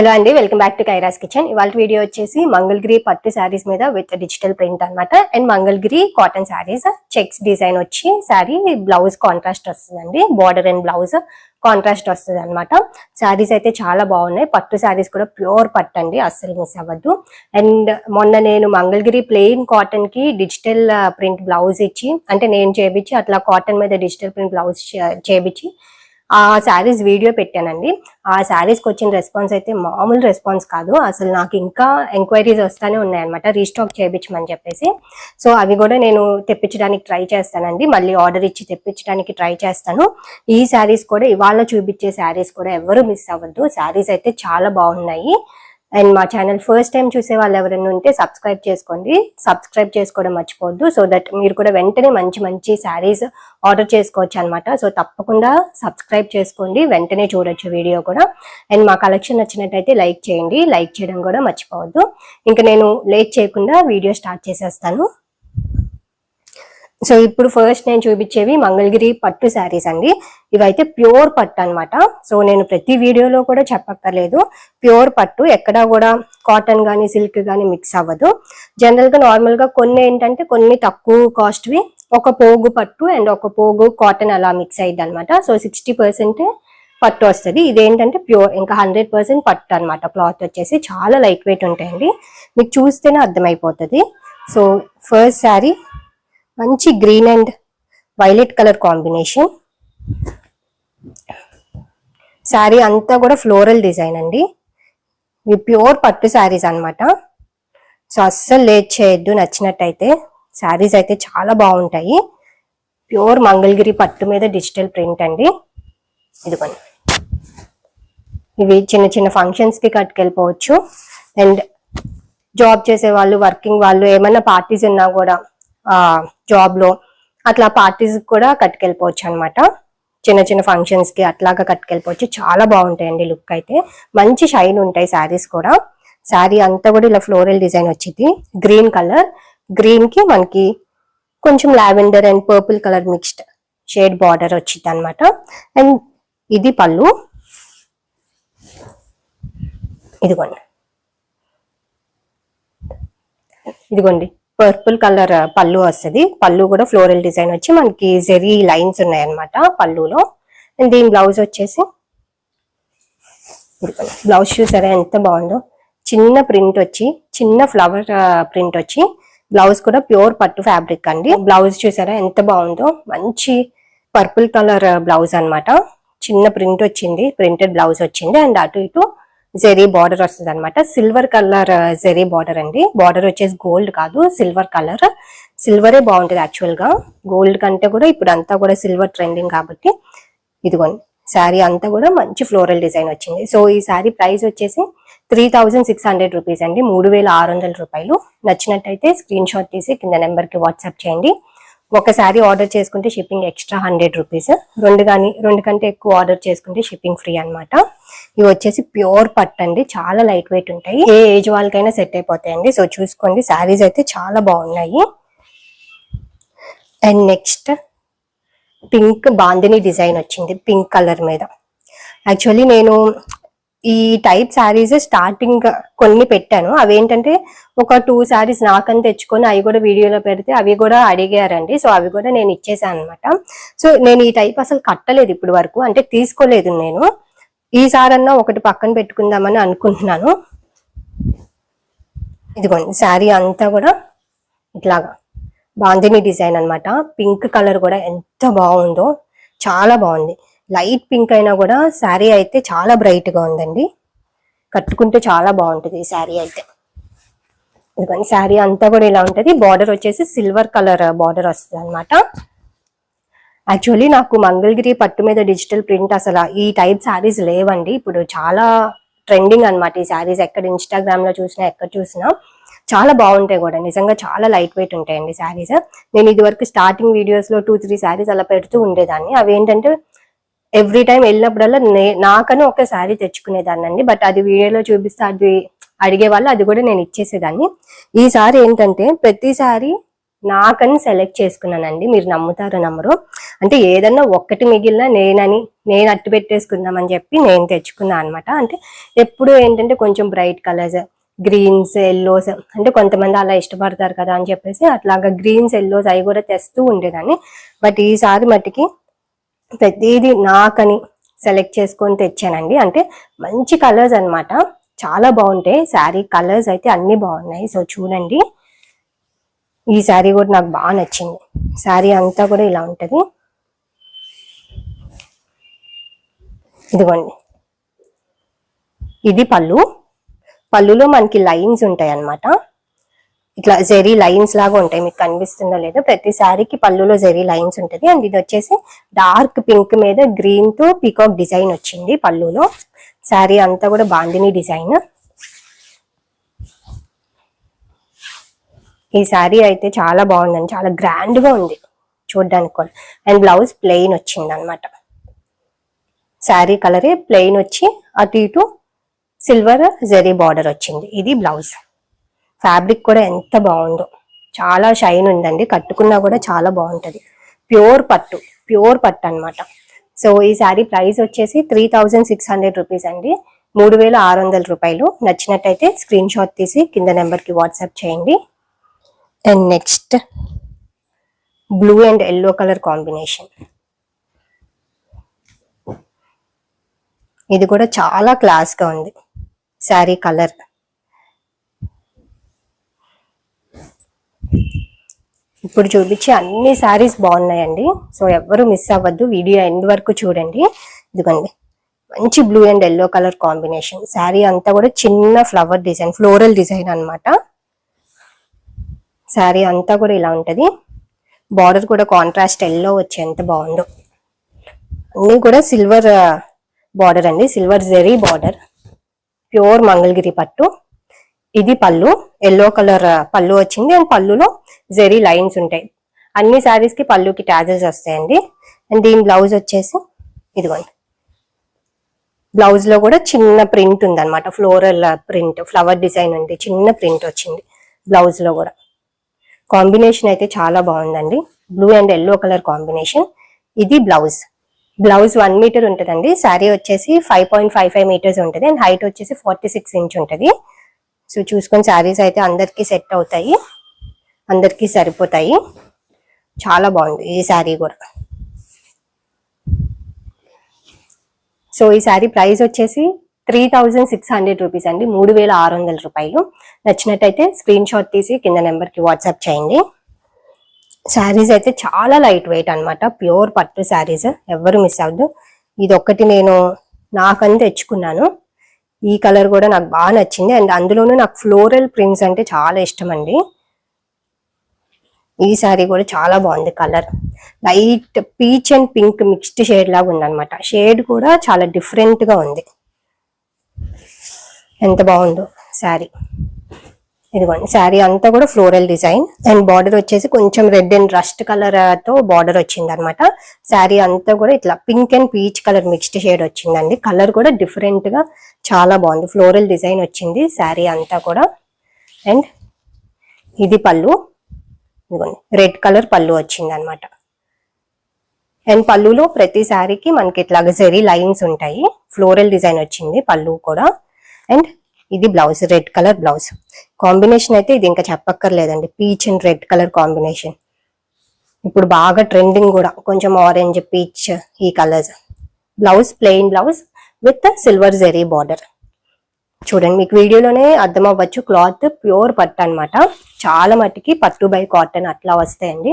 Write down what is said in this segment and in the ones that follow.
Hello అండి welcome back to Kaira's kitchen ఇవాళ video వచ్చేసి మంగళగిరి పట్టు శారీస్ మీద విత్ డిజిటల్ ప్రింట్ అనమాట and Mangalagiri cotton saris checks design వచ్చి శారీ బ్లౌజ్ కాంట్రాస్ట్ వస్తుందండి. బార్డర్ అండ్ బ్లౌజ్ కాంట్రాస్ట్ వస్తుంది అనమాట శారీస్ అయితే చాలా బాగున్నాయి. పట్టు శారీస్ కూడా ప్యూర్ పట్టు అండి అస్సలు మిస్ అవ్వద్దు. అండ్ మొన్న నేను మంగళగిరి ప్లెయిన్ కాటన్కి డిజిటల్ ప్రింట్ బ్లౌజ్ ఇచ్చి అంటే నేను చేపించి అట్లా కాటన్ మీద డిజిటల్ ప్రింట్ బ్లౌజ్ చేపించి ఆ శారీస్ వీడియో పెట్టానండి. ఆ శారీస్కి వచ్చిన రెస్పాన్స్ అయితే మామూలు రెస్పాన్స్ కాదు. అసలు నాకు ఇంకా ఎంక్వైరీస్ వస్తూనే ఉన్నాయన్నమాట. రీస్టాక్ చేయించమని చెప్పేసి. సో అవి కూడా నేను తెప్పించడానికి ట్రై చేస్తానండి. మళ్ళీ ఆర్డర్ ఇచ్చి తెప్పించడానికి ట్రై చేస్తాను. ఈ శారీస్ కూడా ఇవాళ చూపించే శారీస్ కూడా ఎవరు మిస్ అవ్వద్దు. శారీస్ అయితే చాలా బాగున్నాయి. అండ్ మా ఛానల్ ఫస్ట్ టైం చూసే వాళ్ళు ఎవరైనా ఉంటే సబ్స్క్రైబ్ చేసుకోండి. సబ్స్క్రైబ్ చేసుకోవడం మర్చిపోవద్దు. సో దట్ మీరు కూడా వెంటనే మంచి మంచి శారీస్ ఆర్డర్ చేసుకోవచ్చు అనమాట సో తప్పకుండా సబ్స్క్రైబ్ చేసుకోండి. వెంటనే చూడొచ్చు వీడియో కూడా. అండ్ మా కలెక్షన్ నచ్చినట్టయితే లైక్ చేయండి. లైక్ చేయడం కూడా మర్చిపోవద్దు. ఇంకా నేను లేట్ చేయకుండా వీడియో స్టార్ట్ చేసేస్తాను. సో ఇప్పుడు ఫస్ట్ నేను చూపించేవి మంగళగిరి పట్టు శారీస్ అండి. ఇవైతే ప్యూర్ పట్టు అనమాట సో నేను ప్రతి వీడియోలో కూడా చెప్పక్కర్లేదు. ప్యూర్ పట్టు ఎక్కడా కూడా కాటన్ కానీ సిల్క్ కానీ మిక్స్ అవ్వదు. జనరల్గా నార్మల్గా కొన్ని ఏంటంటే కొన్ని తక్కువ కాస్ట్వి ఒక పోగు పట్టు అండ్ ఒక పోగు కాటన్ అలా మిక్స్ అయ్యింది అనమాట సో సిక్స్టీ పర్సెంట్ పట్టు వస్తుంది. ఇదేంటంటే ప్యూర్ ఇంకా హండ్రెడ్ పర్సెంట్ పట్టు అనమాట క్లాత్ వచ్చేసి చాలా లైట్ వెయిట్ ఉంటాయండి. మీకు చూస్తేనే అర్థమైపోతుంది. సో ఫస్ట్ శారీ మంచి green and violet colour combination. Sari అంతా కూడా ఫ్లోరల్ డిజైన్ అండి. ఇవి ప్యూర్ పట్టు శారీస్ అన్నమాట. సో అస్సలు లేట్ చేయొద్దు నచ్చినట్టయితే. శారీస్ అయితే చాలా బాగుంటాయి. ప్యూర్ మంగళగిరి పట్టు మీద డిజిటల్ ప్రింట్ అండి. ఇదిగోండి. ఇవి చిన్న చిన్న ఫంక్షన్స్కి కట్టుకెళ్ళిపోవచ్చు. అండ్ జాబ్ చేసే వాళ్ళు వర్కింగ్ వాళ్ళు ఏమైనా పార్టీస్ ఉన్నా కూడా జాబ్లో జాబ్లో అట్లా పార్టీస్ కూడా కట్టుకెళ్ళిపోవచ్చు అనమాట చిన్న చిన్న ఫంక్షన్స్కి అట్లాగా కట్టుకెళ్ళిపోవచ్చు. చాలా బాగుంటాయండి లుక్ అయితే. మంచి షైన్ ఉంటాయి శారీస్ కూడా. శారీ అంతా కూడా ఇలా ఫ్లోరల్ డిజైన్ వచ్చింది. గ్రీన్ కలర్ గ్రీన్కి మనకి కొంచెం lavender and purple colour mixed shade border వచ్చింది అనమాట అండ్ ఇది పళ్ళు. ఇదిగోండి. ఇదిగోండి. పర్పుల్ కలర్ పళ్ళు వస్తుంది. పళ్ళు కూడా ఫ్లోరల్ డిజైన్ వచ్చి మనకి జెరీ లైన్స్ ఉన్నాయన్నమాట పళ్ళులో. అండ్ దీని బ్లౌజ్ వచ్చేసి బ్లౌజ్ చూసారా ఎంత బాగుందో. చిన్న ప్రింట్ వచ్చి చిన్న ఫ్లవర్ ప్రింట్ వచ్చి బ్లౌజ్ కూడా ప్యూర్ పట్టు ఫ్యాబ్రిక్ అండి. బ్లౌజ్ చూసారా ఎంత బాగుందో. మంచి పర్పుల్ కలర్ బ్లౌజ్ అనమాట చిన్న ప్రింట్ వచ్చింది ప్రింటెడ్ బ్లౌజ్ వచ్చింది. అండ్ అటు ఇటు జెరీ బార్డర్ వస్తుంది అనమాట సిల్వర్ కలర్ జెరీ బార్డర్ అండి. బార్డర్ వచ్చేసి గోల్డ్ కాదు సిల్వర్ కలర్. సిల్వరే బాగుంటుంది యాక్చువల్గా గోల్డ్ కంటే కూడా ఇప్పుడు అంతా కూడా సిల్వర్ ట్రెండింగ్ కాబట్టి ఇదిగోండి. శారీ అంతా కూడా మంచి ఫ్లోరల్ డిజైన్ వచ్చింది. సో ఈ శారీ ప్రైస్ వచ్చేసి three thousand six hundred rupees అండి. మూడు వేల ఆరు వందల రూపాయలు. నచ్చినట్టయితే స్క్రీన్ షాట్ తీసి కింద నెంబర్కి వాట్సాప్ చేయండి. ఒక శారీ ఆర్డర్ చేసుకుంటే షిప్పింగ్ ఎక్స్ట్రా హండ్రెడ్ రూపీస్. రెండు కానీ రెండు కంటే ఎక్కువ ఆర్డర్ చేసుకుంటే షిప్పింగ్ ఫ్రీ అనమాట ఇవి వచ్చేసి ప్యూర్ పట్ అండి చాలా లైట్ వెయిట్ ఉంటాయి. ఏ ఏజ్ వాళ్ళకైనా సెట్ అయిపోతాయండి. సో చూసుకోండి శారీస్ అయితే చాలా బాగున్నాయి. And next pink bandhani design వచ్చింది పింక్ కలర్ మీద. యాక్చువల్లీ నేను ఈ టైప్ శారీస్ స్టార్టింగ్ కొన్ని పెట్టాను. అవేంటంటే ఒక టూ శారీస్ నాకని తెచ్చుకొని అవి కూడా వీడియోలో పెడితే అవి కూడా అడిగారండి. సో అవి కూడా నేను ఇచ్చేసాను అనమాట సో నేను ఈ టైప్ అసలు కట్టలేదు ఇప్పుడు వరకు అంటే తీసుకోలేదు నేను. ఈసారన్నా ఒకటి పక్కన పెట్టుకుందామని అనుకుంటున్నాను. ఇదిగోండి శారీ అంతా కూడా ఇట్లాగా. బాందిని డిజైన్ అనమాట పింక్ కలర్ కూడా ఎంత బాగుందో చాలా బాగుంది. లైట్ పింక్ అయినా కూడా శారీ అయితే చాలా బ్రైట్గా ఉందండి. కట్టుకుంటే చాలా బాగుంటుంది ఈ శారీ అయితే. ఇదిగోండి శారీ అంతా కూడా ఇలా ఉంటుంది. బార్డర్ వచ్చేసి సిల్వర్ కలర్ బార్డర్ వస్తుంది అనమాట యాక్చువల్లీ నాకు మంగళగిరి పట్టు మీద డిజిటల్ ప్రింట్ అసలు ఈ టైప్ శారీస్ లేవండి. ఇప్పుడు చాలా ట్రెండింగ్ అన్నమాట ఈ శారీస్ ఎక్కడ ఇన్స్టాగ్రామ్లో చూసినా ఎక్కడ చూసినా చాలా బాగుంటాయి కూడా. నిజంగా చాలా లైట్ వెయిట్ ఉంటాయండి శారీస్ నేను ఇది వరకు స్టార్టింగ్ వీడియోస్లో టూ త్రీ శారీస్ అలా పెడుతూ ఉండేదాన్ని. అవి ఏంటంటే ఎవ్రీ టైం వెళ్ళినప్పుడల్లా నే- నాకని ఒక శారీ తెచ్చుకునేదాన్ని అండి. బట్ అది వీడియోలో చూపిస్తే అది అడిగే వాళ్ళు అది కూడా నేను ఇచ్చేసేదాన్ని. ఈసారి ఏంటంటే ప్రతిసారి నాకని సెలెక్ట్ చేసుకున్నానండి. మీరు నమ్ముతారో నమ్మరు. అంటే ఏదన్నా ఒక్కటి మిగిలిన నేనని నేను అట్టు పెట్టేసుకుందామని చెప్పి నేను తెచ్చుకున్నా అనమాట అంటే ఎప్పుడు ఏంటంటే కొంచెం బ్రైట్ కలర్స్ గ్రీన్స్ ఎల్లోస్ అంటే కొంతమంది అలా ఇష్టపడతారు కదా అని చెప్పేసి అట్లాగా గ్రీన్స్ ఎల్లోస్ అవి కూడా తెస్తూ ఉండేదాన్ని. బట్ ఈసారి మట్టికి ప్రతిదీ నాకని సెలెక్ట్ చేసుకొని తెచ్చానండి. అంటే మంచి కలర్స్ అన్నమాట. చాలా బాగుంటాయి. శారీ కలర్స్ అయితే అన్ని బాగున్నాయి. సో చూడండి. ఈ శారీ కూడా నాకు బాగా నచ్చింది. శారీ అంతా కూడా ఇలా ఉంటుంది. ఇదిగోండి. ఇది పళ్ళు. పళ్ళులో మనకి లైన్స్ ఉంటాయి అన్నమాట ఇట్లా జెరీ లైన్స్ లాగా ఉంటాయి. మీకు కనిపిస్తుందో లేదో ప్రతి శారీకి పళ్ళులో జెరీ లైన్స్ ఉంటుంది. అండ్ ఇది వచ్చేసి డార్క్ పింక్ మీద గ్రీన్తో పీకాక్ డిజైన్ వచ్చింది పళ్ళులో. శారీ అంతా కూడా బాందిని డిజైన్. ఈ శారీ అయితే చాలా బాగుందండి. చాలా గ్రాండ్గా ఉంది చూడ్డానికి కూడా. అండ్ బ్లౌజ్ ప్లెయిన్ వచ్చింది అనమాట శారీ కలరే ప్లెయిన్ వచ్చి అటు ఇటు సిల్వర్ జెరీ బార్డర్ వచ్చింది. ఇది బ్లౌజ్. ఫ్యాబ్రిక్ కూడా ఎంత బాగుందో. చాలా షైన్ ఉందండి. కట్టుకున్నా కూడా చాలా బాగుంటుంది. ప్యూర్ పట్టు. ప్యూర్ పట్టు అన్నమాట. సో ఈ శారీ ప్రైస్ వచ్చేసి three thousand six hundred rupees అండి. మూడు వేల ఆరు వందల రూపాయలు. నచ్చినట్టయితే స్క్రీన్ షాట్ తీసి కింద నెంబర్కి వాట్సాప్ చేయండి. And next blue and yellow colour combination ఇది కూడా చాలా క్లాస్గా ఉంది. శారీ కలర్ ఇప్పుడు చూపించి అన్ని శారీస్ బాగున్నాయండి. సో ఎవ్వరు మిస్ అవ్వద్దు. వీడియో ఎండ్ వరకు చూడండి. ఇదిగోండి. మంచి blue and yellow colour combination sari అంతా కూడా చిన్న ఫ్లవర్ డిజైన్ ఫ్లోరల్ డిజైన్ అన్నమాట. శారీ అంతా కూడా ఇలా ఉంటుంది. బార్డర్ కూడా కాంట్రాస్ట్ ఎల్లో వచ్చి ఎంత బాగుందో అన్ని కూడా సిల్వర్ బార్డర్ uh, అండి. Silver zari border pure Mangalagiri పట్టు. ఇది పళ్ళు. ఎల్లో కలర్ uh, పళ్ళు వచ్చింది. అండ్ పళ్ళులో జెరీ లైన్స్ ఉంటాయి. అన్ని శారీస్కి పళ్ళుకి ట్యాజెస్ వస్తాయండి. అండ్ దీని బ్లౌజ్ వచ్చేసి ఇదిగోండి. బ్లౌజ్లో కూడా చిన్న ప్రింట్ ఉందన్నమాట. ఫ్లోరల్ ప్రింట్ ఫ్లవర్ డిజైన్ ఉంది చిన్న ప్రింట్ వచ్చింది. బ్లౌజ్లో కూడా. కాంబినేషన్ అయితే చాలా బాగుందండి. Blue and yellow colour combination ఇది బ్లౌజ్ బ్లౌజ్ వన్ మీటర్ ఉంటుందండి. శారీ వచ్చేసి five point five five metres ఉంటుంది. అండ్ హైట్ వచ్చేసి ఫార్టీ సిక్స్ ఇంచ్ ఉంటుంది. సో చూసుకొని శారీస్ అయితే అందరికీ సెట్ అవుతాయి. అందరికీ సరిపోతాయి. చాలా బాగుంది ఈ శారీ కూడా. సో ఈ శారీ ప్రైస్ వచ్చేసి three thousand six hundred rupees అండి. మూడు వేల ఆరు వందల రూపాయలు. నచ్చినట్టయితే స్క్రీన్ షాట్ తీసి కింద నెంబర్కి వాట్సాప్ చేయండి. శారీస్ అయితే చాలా లైట్ వెయిట్ అనమాట ప్యూర్ పట్టు శారీస్. ఎవరు మిస్ అవ్వద్దు. ఇది ఒక్కటి నేను నాకని తెచ్చుకున్నాను. ఈ కలర్ కూడా నాకు బాగా నచ్చింది. అండ్ అందులోనూ నాకు ఫ్లోరల్ ప్రింట్స్ అంటే చాలా ఇష్టం అండి ఈ శారీ కూడా చాలా బాగుంది colour. Light peach and pink mixed shade లాగా ఉందన్నమాట. షేడ్ కూడా చాలా డిఫరెంట్గా ఉంది. ఎంత బాగుందో శారీ. ఇదిగోండి శారీ అంతా కూడా ఫ్లోరల్ డిజైన్. అండ్ బార్డర్ వచ్చేసి కొంచెం రెడ్ అండ్ రస్ట్ కలర్తో బార్డర్ వచ్చింది అనమాట శారీ అంతా కూడా ఇట్లా pink and peach colour mixed shade వచ్చిందండి. కలర్ కూడా డిఫరెంట్గా చాలా బాగుంది. ఫ్లోరల్ డిజైన్ వచ్చింది శారీ అంతా కూడా. అండ్ ఇది పళ్ళు. ఇదిగోండి రెడ్ కలర్ పళ్ళు వచ్చింది అనమాట అండ్ పళ్ళులో ప్రతి శారీకి మనకి ఇట్లా జరీ లైన్స్ ఉంటాయి. ఫ్లోరల్ డిజైన్ వచ్చింది పళ్ళు కూడా. అండ్ ఇది blouse red colour blouse. Combination అయితే ఇది ఇంకా చెప్పక్కర్లేదండి. Peach and red colour combination. ఇప్పుడు బాగా ట్రెండింగ్ కూడా కొంచెం ఆరెంజ్ పీచ్ ఈ colours. Blouse plain blouse with silver zari border. చూడండి మీకు వీడియోలోనే అర్థం అవ్వచ్చు క్లాత్ ప్యూర్ పట్టు అన్నమాట. చాలా మట్టికి పట్టు బై కాటన్ అట్లా వస్తాయండి.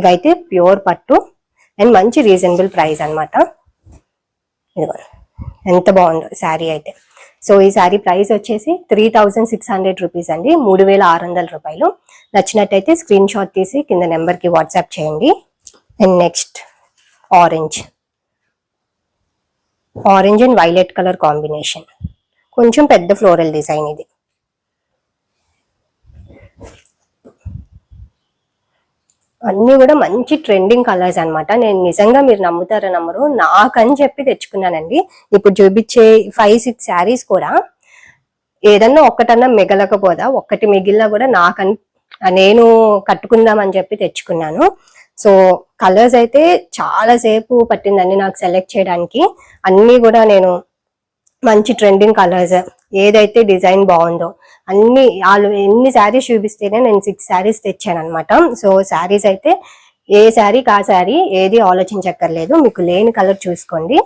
ఇవైతే ప్యూర్ పట్టు అండ్ మంచి రీజనబుల్ ప్రైస్ అన్నమాట. ఎంత బాగుందో శారీ అయితే. సో ఈ శారీ ప్రైస్ వచ్చేసి three thousand six hundred rupees అండి. మూడు వేల ఆరు వందల రూపాయలు. నచ్చినట్టయితే స్క్రీన్ షాట్ తీసి కింద నెంబర్కి వాట్సాప్ చేయండి. And next orange orange and violet colour combination కొంచెం పెద్ద ఫ్లోరల్ డిజైన్ ఇది. అన్ని కూడా మంచి ట్రెండింగ్ కలర్స్ అనమాట నేను నిజంగా మీరు నమ్ముతారో నమ్మరు నాకని చెప్పి తెచ్చుకున్నానండి. ఇప్పుడు చూపించే ఫైవ్ సిక్స్ శారీస్ కూడా ఏదన్నా ఒక్కటన్నా మిగలకపోదా ఒక్కటి మిగిలినా కూడా నాకని నేను కట్టుకుందాం అని చెప్పి తెచ్చుకున్నాను. సో కలర్స్ అయితే చాలా సేపు పట్టిందండి నాకు సెలెక్ట్ చేయడానికి. అన్నీ కూడా నేను మంచి ట్రెండింగ్ కలర్స్ ఏదైతే డిజైన్ బాగుందో. అన్ని వాళ్ళు ఎన్ని శారీస్ చూపిస్తేనే నేను సిక్స్ శారీస్ తెచ్చాను అనమాట సో శారీస్ అయితే ఏ శారీ కా శారీ ఏది ఆలోచించక్కర్లేదు. మీకు లేని కలర్ చూసుకోండి.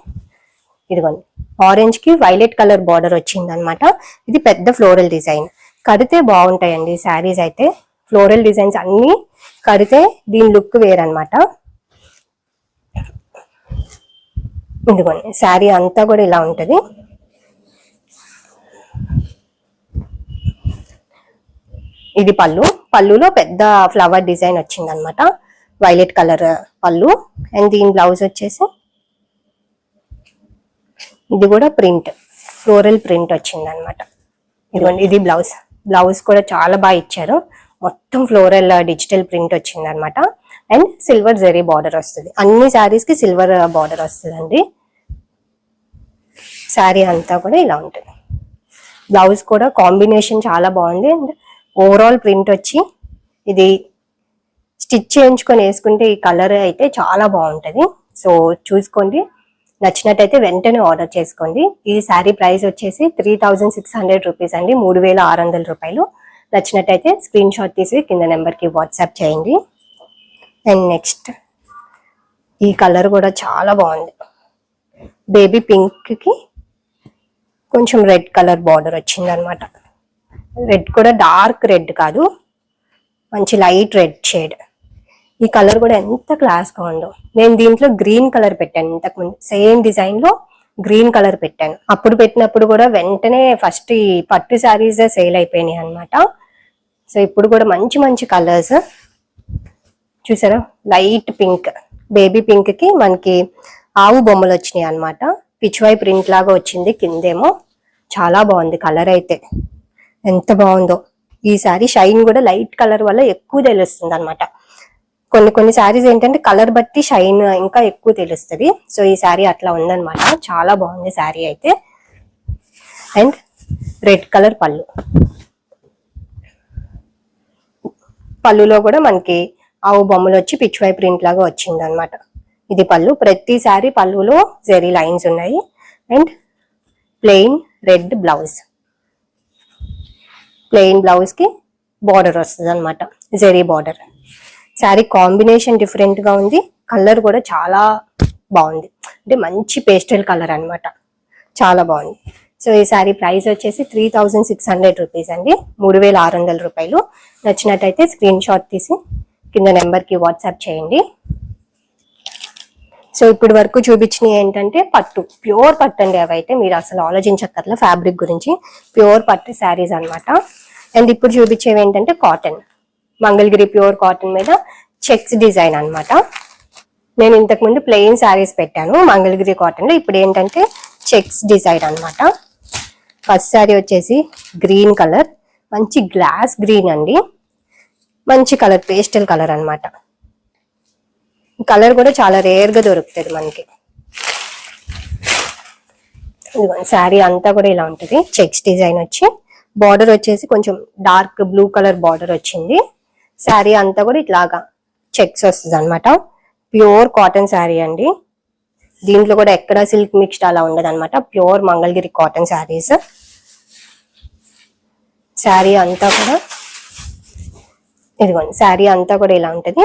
ఇదిగోండి. ఆరెంజ్కి వైలెట్ కలర్ బార్డర్ వచ్చింది అనమాట ఇది పెద్ద ఫ్లోరల్ డిజైన్ కడితే బాగుంటాయండి శారీస్ అయితే. ఫ్లోరల్ డిజైన్స్ అన్ని కడితే దీని లుక్ వేరనమాట ఇదిగోండి. శారీ అంతా కూడా ఇలా ఉంటుంది. ఇది పళ్ళు. పళ్ళులో పెద్ద ఫ్లవర్ డిజైన్ వచ్చింది అనమాట వైలెట్ కలర్ పళ్ళు. అండ్ దీని బ్లౌజ్ వచ్చేసి ఇది కూడా ప్రింట్ ఫ్లోరల్ ప్రింట్ వచ్చింది అనమాట ఇదిగోండి ఇది బ్లౌజ్ బ్లౌజ్ కూడా చాలా బాగా ఇచ్చారు. మొత్తం ఫ్లోరల్ డిజిటల్ ప్రింట్ వచ్చింది అనమాట అండ్ సిల్వర్ జెరీ బార్డర్ వస్తుంది. అన్ని శారీస్కి సిల్వర్ బార్డర్ వస్తుందండి. శారీ అంతా కూడా ఇలా ఉంటుంది. బ్లౌజ్ కూడా కాంబినేషన్ చాలా బాగుంది. అండ్ ఓవరాల్ ప్రింట్ వచ్చి ఇది స్టిచ్ చేయించుకొని వేసుకుంటే ఈ కలర్ అయితే చాలా బాగుంటుంది. సో చూసుకోండి. నచ్చినట్టయితే వెంటనే ఆర్డర్ చేసుకోండి. ఈ శారీ ప్రైస్ వచ్చేసి three thousand six hundred rupees అండి. మూడు వేల ఆరు వందల రూపాయలు. నచ్చినట్టయితే స్క్రీన్ షాట్ తీసి కింద నెంబర్కి వాట్సాప్ చేయండి. అండ్ నెక్స్ట్ ఈ కలర్ కూడా చాలా బాగుంది. బేబీ పింక్కి కొంచెం రెడ్ కలర్ బార్డర్ వచ్చిందనమాట రెడ్ కూడా డార్క్ రెడ్ కాదు. మంచి లైట్ రెడ్ షేడ్ ఈ కలర్ కూడా ఎంత క్లాస్గా ఉందో. నేను దీంట్లో గ్రీన్ కలర్ పెట్టాను ఇంతకుముందు. సేమ్ డిజైన్లో గ్రీన్ కలర్ పెట్టాను. అప్పుడు పెట్టినప్పుడు కూడా వెంటనే ఫస్ట్ ఈ పట్టు శారీస్ సేల్ అయిపోయినాయి అనమాట సో ఇప్పుడు కూడా మంచి మంచి కలర్స్ చూసారా? లైట్ పింక్ బేబీ పింక్కి మనకి ఆవు బొమ్మలు వచ్చినాయి అన్నమాట. పిచ్వై ప్రింట్ లాగా వచ్చింది కిందేమో. చాలా బాగుంది కలర్ అయితే. ఎంత బాగుందో. ఈ సారీ షైన్ కూడా లైట్ కలర్ వల్ల ఎక్కువ తెలుస్తుంది అనమాట కొన్ని కొన్ని శారీస్ ఏంటంటే కలర్ బట్టి షైన్ ఇంకా ఎక్కువ తెలుస్తుంది. సో ఈ శారీ అట్లా ఉందన్నమాట. చాలా బాగుంది శారీ అయితే. అండ్ రెడ్ కలర్ పళ్ళు. పళ్ళులో కూడా మనకి ఆవు బొమ్మలు వచ్చి పిచ్చివై ప్రింట్ లాగా వచ్చింది అనమాట ఇది పళ్ళు. ప్రతి శారీ పళ్ళులో జెరీ లైన్స్ ఉన్నాయి. And plain red blouse. Plain బ్లౌజ్కి బార్డర్ వస్తుంది అనమాట జెరీ బార్డర్. శారీ కాంబినేషన్ డిఫరెంట్గా ఉంది. కలర్ కూడా చాలా బాగుంది. అంటే మంచి పేస్టల్ కలర్ అనమాట చాలా బాగుంది. సో ఈ శారీ ప్రైస్ వచ్చేసి three thousand six hundred rupees అండి. మూడు వేల ఆరు వందల రూపాయలు. నచ్చినట్టయితే స్క్రీన్ షాట్ తీసి కింద నెంబర్కి వాట్సాప్ చేయండి. సో ఇప్పుడు వరకు చూపించినవి ఏంటంటే పట్టు. ప్యూర్ పట్టు అండి అవైతే. మీరు అసలు ఆలోచించక్కర్ల ఫ్యాబ్రిక్ గురించి. ప్యూర్ పట్టు శారీస్ అనమాట అండ్ ఇప్పుడు చూపించేవి ఏంటంటే కాటన్ మంగళగిరి ప్యూర్ కాటన్ మీద చెక్స్ డిజైన్ అనమాట నేను ఇంతకు ముందు ప్లెయిన్ శారీస్ పెట్టాను. మంగళగిరి కాటన్లో ఇప్పుడు ఏంటంటే చెక్స్ డిజైన్ అనమాట ఫస్ట్ శారీ వచ్చేసి గ్రీన్ కలర్ మంచి గ్లాస్ గ్రీన్ అండి. మంచి కలర్ పేస్టల్ కలర్ అనమాట కలర్ కూడా చాలా రేర్గా దొరుకుతుంది మనకి. శారీ అంతా కూడా ఇలా ఉంటుంది. చెక్స్ డిజైన్ వచ్చి. బార్డర్ వచ్చేసి కొంచెం డార్క్ బ్లూ కలర్ బార్డర్ వచ్చింది. శారీ అంతా కూడా ఇట్లాగా చెక్స్ వస్తుంది అనమాట ప్యూర్ కాటన్ శారీ అండి. దీంట్లో కూడా ఎక్కడ సిల్క్ మిక్స్డ్ అలా ఉండదు అనమాట ప్యూర్ మంగళగిరి కాటన్ శారీస్. శారీ అంతా కూడా ఇదిగోండి శారీ అంతా కూడా ఇలా ఉంటుంది.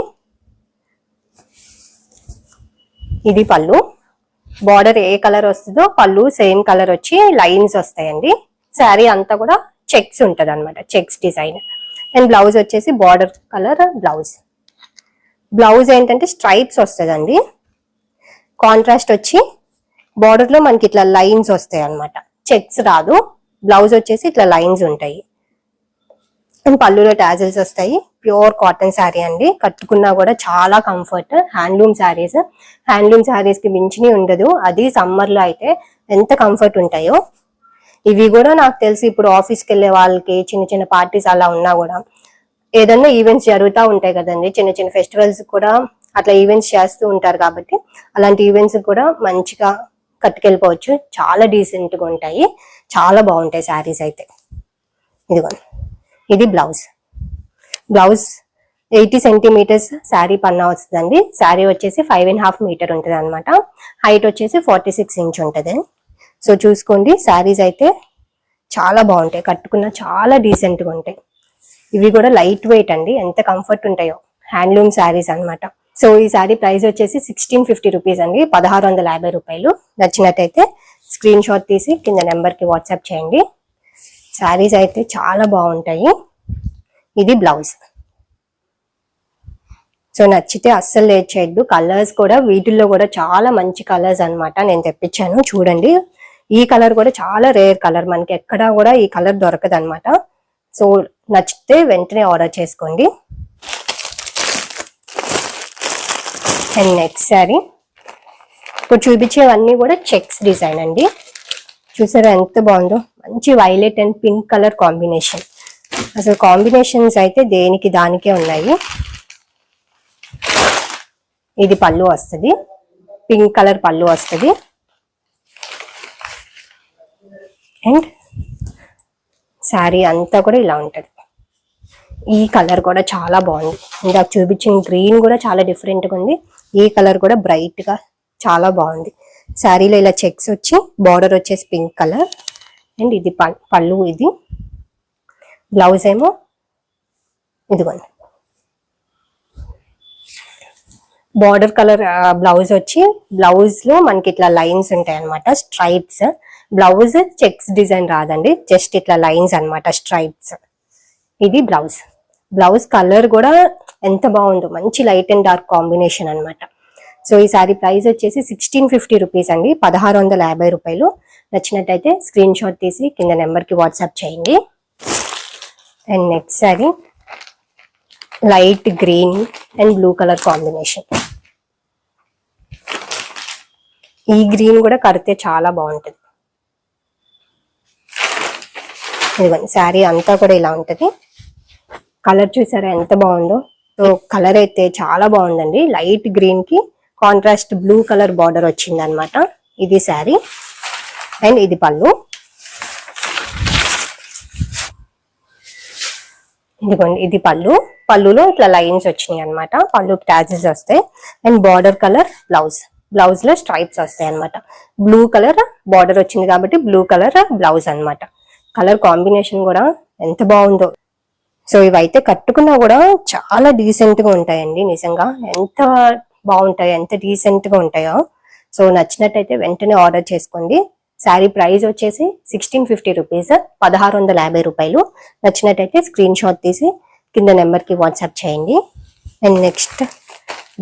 ఇది పళ్ళు. బార్డర్ ఏ కలర్ వస్తుందో పళ్ళు సేమ్ కలర్ వచ్చి లైన్స్ వస్తాయండి. శారీ అంతా కూడా చెక్స్ ఉంటది అనమాట చెక్స్ డిజైన్. అండ్ బ్లౌజ్ వచ్చేసి బార్డర్ కలర్ బ్లౌజ్ బ్లౌజ్ ఏంటంటే స్ట్రైప్స్ వస్తుందండి. కాంట్రాస్ట్ వచ్చి బార్డర్లో మనకి ఇట్లా లైన్స్ వస్తాయి అనమాట చెక్స్ రాదు బ్లౌజ్ వచ్చేసి ఇట్లా లైన్స్ ఉంటాయి. అండ్ పళ్ళులో టాజిల్స్ వస్తాయి. ప్యూర్ కాటన్ శారీ అండి. కట్టుకున్నా కూడా చాలా కంఫర్ట్ హ్యాండ్లూమ్ శారీస్ హ్యాండ్లూమ్ శారీస్కి మించిని ఉండదు. అది సమ్మర్లో అయితే ఎంత కంఫర్ట్ ఉంటాయో ఇవి కూడా నాకు తెలిసి ఇప్పుడు ఆఫీస్కి వెళ్ళే వాళ్ళకి చిన్న చిన్న పార్టీస్ అలా ఉన్నా కూడా ఏదన్నా ఈవెంట్స్ జరుగుతూ ఉంటాయి కదండి. చిన్న చిన్న ఫెస్టివల్స్ కూడా అట్లా ఈవెంట్స్ చేస్తూ ఉంటారు కాబట్టి అలాంటి ఈవెంట్స్ కూడా మంచిగా కట్టుకెళ్ళిపోవచ్చు. చాలా డీసెంట్గా ఉంటాయి. చాలా బాగుంటాయి శారీస్ అయితే. ఇదిగో ఇది blouse blouse eighty centimetres sari పన్నా వస్తుందండి. శారీ వచ్చేసి ఫైవ్ అండ్ హాఫ్ మీటర్ ఉంటుంది అనమాట హైట్ వచ్చేసి ఫార్టీ సిక్స్ ఇంచ్ ఉంటుంది. సో చూసుకోండి శారీస్ అయితే చాలా బాగుంటాయి కట్టుకున్న చాలా డీసెంట్గా ఉంటాయి. ఇవి కూడా లైట్ వెయిట్ అండి ఎంత కంఫర్ట్ ఉంటాయో. హ్యాండ్లూమ్ శారీస్ అనమాట సో ఈ శారీ ప్రైస్ వచ్చేసి సిక్స్టీన్ ఫిఫ్టీ రూపీస్ అండి పదహారు వందల యాభై రూపాయలు. నచ్చినట్టయితే స్క్రీన్ షాట్ తీసి కింద నెంబర్కి వాట్సాప్ చేయండి. శారీస్ అయితే చాలా బాగుంటాయి. ఇది బ్లౌజ్ సో నచ్చితే అస్సలు లేట్ చేయొద్దు. కలర్స్ కూడా వీటిల్లో కూడా చాలా మంచి కలర్స్ అన్నమాట నేను తెప్పించాను. చూడండి. ఈ కలర్ కూడా చాలా రేర్ కలర్. మనకి ఎక్కడా కూడా ఈ కలర్ దొరకదు అనమాట సో నచ్చితే వెంటనే ఆర్డర్ చేసుకోండి. అండ్ నెక్స్ట్ శారీ ఇప్పుడు చూపించేవన్నీ కూడా చెక్స్ డిజైన్ అండి. చూసారా ఎంత బాగుందో? మంచి violet and pink colour combination. అసలు కాంబినేషన్స్ అయితే దేనికి దానికే ఉన్నాయి. ఇది పళ్ళు వస్తుంది. పింక్ కలర్ పళ్ళు వస్తుంది. అండ్ శారీ అంతా కూడా ఇలా ఉంటుంది. ఈ కలర్ కూడా చాలా బాగుంది. ఇందాక చూపించిన గ్రీన్ కూడా చాలా డిఫరెంట్గా ఉంది. ఈ కలర్ కూడా బ్రైట్గా చాలా బాగుంది. శారీలో ఇలా చెక్స్ వచ్చి బార్డర్ వచ్చేసి పింక్ కలర్ అండ్ ఇది పళ్ళు ఇది. బ్లౌజ్ ఏమో ఇదిగోండి. బార్డర్ కలర్ బ్లౌజ్ వచ్చి బ్లౌజ్లో మనకి ఇట్లా లైన్స్ ఉంటాయి అనమాట స్ట్రైప్స్ బ్లౌజ్ చెక్స్ డిజైన్ రాదండి. జస్ట్ ఇట్లా లైన్స్ అనమాట స్ట్రైప్స్ ఇది బ్లౌజ్ బ్లౌజ్ కలర్ కూడా ఎంత బాగుందో మంచి లైట్ అండ్ డార్క్ కాంబినేషన్ అన్నమాట. సో ఈ సారీ ప్రైస్ వచ్చేసి సిక్స్టీన్ ఫిఫ్టీ రూపీస్ అండి. పదహారు వందల యాభై రూపాయలు. నచ్చినట్టయితే స్క్రీన్ షాట్ తీసి కింద నెంబర్కి వాట్సాప్ చేయండి. And next sari light green and blue colour combination ఈ గ్రీన్ కూడా కడితే చాలా బాగుంటుంది. ఇదిగోండి శారీ అంతా కూడా ఇలా ఉంటుంది. కలర్ చూసారా ఎంత బాగుందో? సో కలర్ అయితే చాలా బాగుందండి. లైట్ గ్రీన్కి కాంట్రాస్ట్ బ్లూ కలర్ బార్డర్ వచ్చింది అనమాట ఇది శారీ. అండ్ ఇది పళ్ళు. ఇదిగోండి ఇది పళ్ళు. పళ్ళులో ఇట్లా లైన్స్ వచ్చినాయి అన్నమాట. పళ్ళు ట్యాజెస్ వస్తాయి. అండ్ బార్డర్ కలర్ బ్లౌజ్ బ్లౌజ్లో స్ట్రైప్స్ వస్తాయి అన్నమాట. బ్లూ కలర్ బార్డర్ వచ్చింది కాబట్టి బ్లూ కలర్ బ్లౌజ్ అన్నమాట. కలర్ కాంబినేషన్ కూడా ఎంత బాగుందో. సో ఇవైతే కట్టుకున్నా కూడా చాలా డీసెంట్గా ఉంటాయండి నిజంగా. ఎంత బాగుంటాయో ఎంత డీసెంట్గా ఉంటాయో. సో నచ్చినట్టయితే వెంటనే ఆర్డర్ చేసుకోండి. శారీ ప్రైస్ వచ్చేసి సిక్స్టీన్ ఫిఫ్టీ రూపీస్ పదహారు వందల యాభై రూపాయలు. నచ్చినట్టయితే స్క్రీన్ షాట్ తీసి కింద నెంబర్కి వాట్సాప్ చేయండి. And next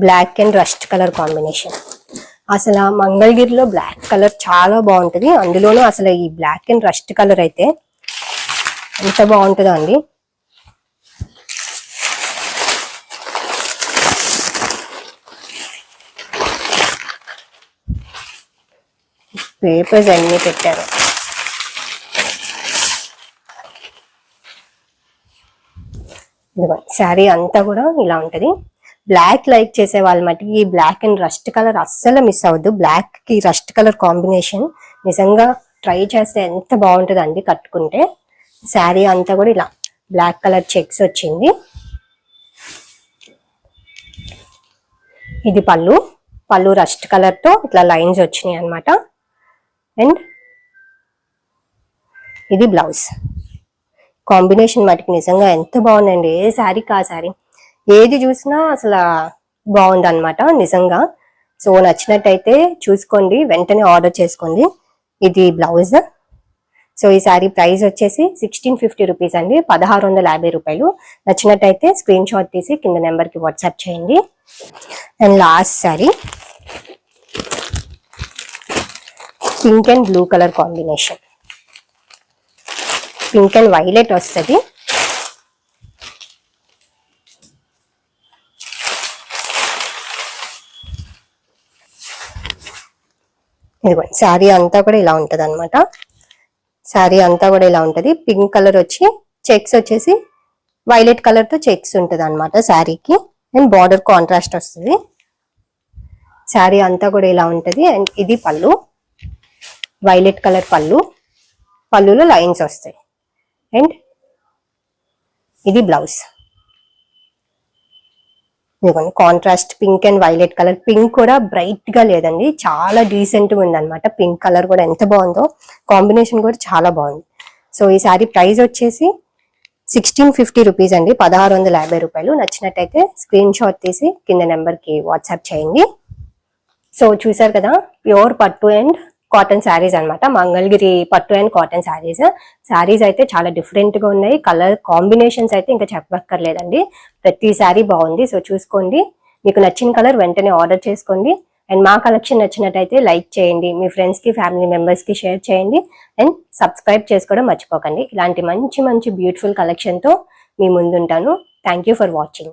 black and rust colour combination. అసలు ఆ మంగళగిరిలో బ్లాక్ కలర్ చాలా బాగుంటుంది. అందులోనూ అసలు ఈ బ్లాక్ అండ్ రస్ట్ కలర్ అయితే ఎంత బాగుంటుందో అండి. పేపర్స్ అన్ని పెట్టారు. ఇదిగో శారీ అంతా కూడా ఇలా ఉంటది. బ్లాక్ లైక్ చేసే వాళ్ళ మటుకి ఈ బ్లాక్ అండ్ రస్ట్ కలర్ అస్సలు మిస్ అవ్వద్దు. బ్లాక్కి రస్ట్ కలర్ కాంబినేషన్ నిజంగా ట్రై చేస్తే ఎంత బాగుంటుంది అండి కట్టుకుంటే. శారీ అంతా కూడా ఇలా బ్లాక్ కలర్ చెక్స్ వచ్చింది. ఇది పళ్ళు. పళ్ళు రస్ట్ కలర్తో ఇట్లా లైన్స్ వచ్చినాయి అనమాట అండ్ ఇది బ్లౌజ్ కాంబినేషన్ మటుకు నిజంగా ఎంత బాగుందండి. ఏ శారీకి ఆ శారీ ఏది చూసినా అసలు బాగుంది అనమాట నిజంగా. సో నచ్చినట్టయితే చూసుకోండి వెంటనే ఆర్డర్ చేసుకోండి. ఇది బ్లౌజ్. సో ఈ శారీ ప్రైస్ వచ్చేసి సిక్స్టీన్ ఫిఫ్టీ రూపీస్ అండి పదహారు వందల యాభై రూపాయలు. నచ్చినట్టయితే స్క్రీన్ షాట్ తీసి కింద నెంబర్కి వాట్సాప్ చేయండి. And last sari pink and blue colour combination. Pink and violet వస్తుంది. ఇదిగోండి శారీ అంతా కూడా ఇలా ఉంటది అనమాట శారీ అంతా కూడా ఇలా ఉంటది. పింక్ కలర్ వచ్చి చెక్స్ వచ్చేసి వైలెట్ కలర్తో చెక్స్ ఉంటది అనమాట శారీకి. అండ్ బార్డర్ కాంట్రాస్ట్ వస్తుంది. శారీ అంతా కూడా ఇలా ఉంటది. అండ్ ఇది పళ్ళు. వైలెట్ కలర్ పళ్ళు. పళ్ళులో లైన్స్ వస్తాయి. అండ్ ఇది బ్లౌజ్. ఇదిగోండి contrast pink and violet colour pink కూడా బ్రైట్గా లేదండి చాలా డీసెంట్గా ఉంది అనమాట పింక్ కలర్ కూడా ఎంత బాగుందో కాంబినేషన్ కూడా చాలా బాగుంది. సో ఈ సారీ ప్రైస్ వచ్చేసి సిక్స్టీన్ ఫిఫ్టీ రూపీస్ అండి పదహారు వందల యాభై రూపాయలు. నచ్చినట్టయితే స్క్రీన్ షాట్ తీసి కింద నెంబర్కి వాట్సాప్ చేయండి. సో చూసారు కదా ప్యూర్ పట్టు అండ్ కాటన్ శారీస్ అన్నమాట. మంగళగిరి పట్టు అండ్ కాటన్ శారీస్ శారీస్ అయితే చాలా డిఫరెంట్గా ఉన్నాయి. కలర్ కాంబినేషన్స్ అయితే ఇంకా చెప్పక్కర్లేదండి. ప్రతి శారీ బాగుంది. సో చూసుకోండి. మీకు నచ్చిన కలర్ వెంటనే ఆర్డర్ చేసుకోండి. అండ్ మా కలెక్షన్ నచ్చినట్టయితే లైక్ చేయండి. మీ ఫ్రెండ్స్కి ఫ్యామిలీ మెంబర్స్కి షేర్ చేయండి. అండ్ సబ్స్క్రైబ్ చేసుకోవడం మర్చిపోకండి. ఇలాంటి మంచి మంచి బ్యూటిఫుల్ కలెక్షన్తో మీ ముందుంటాను. Thank you for watching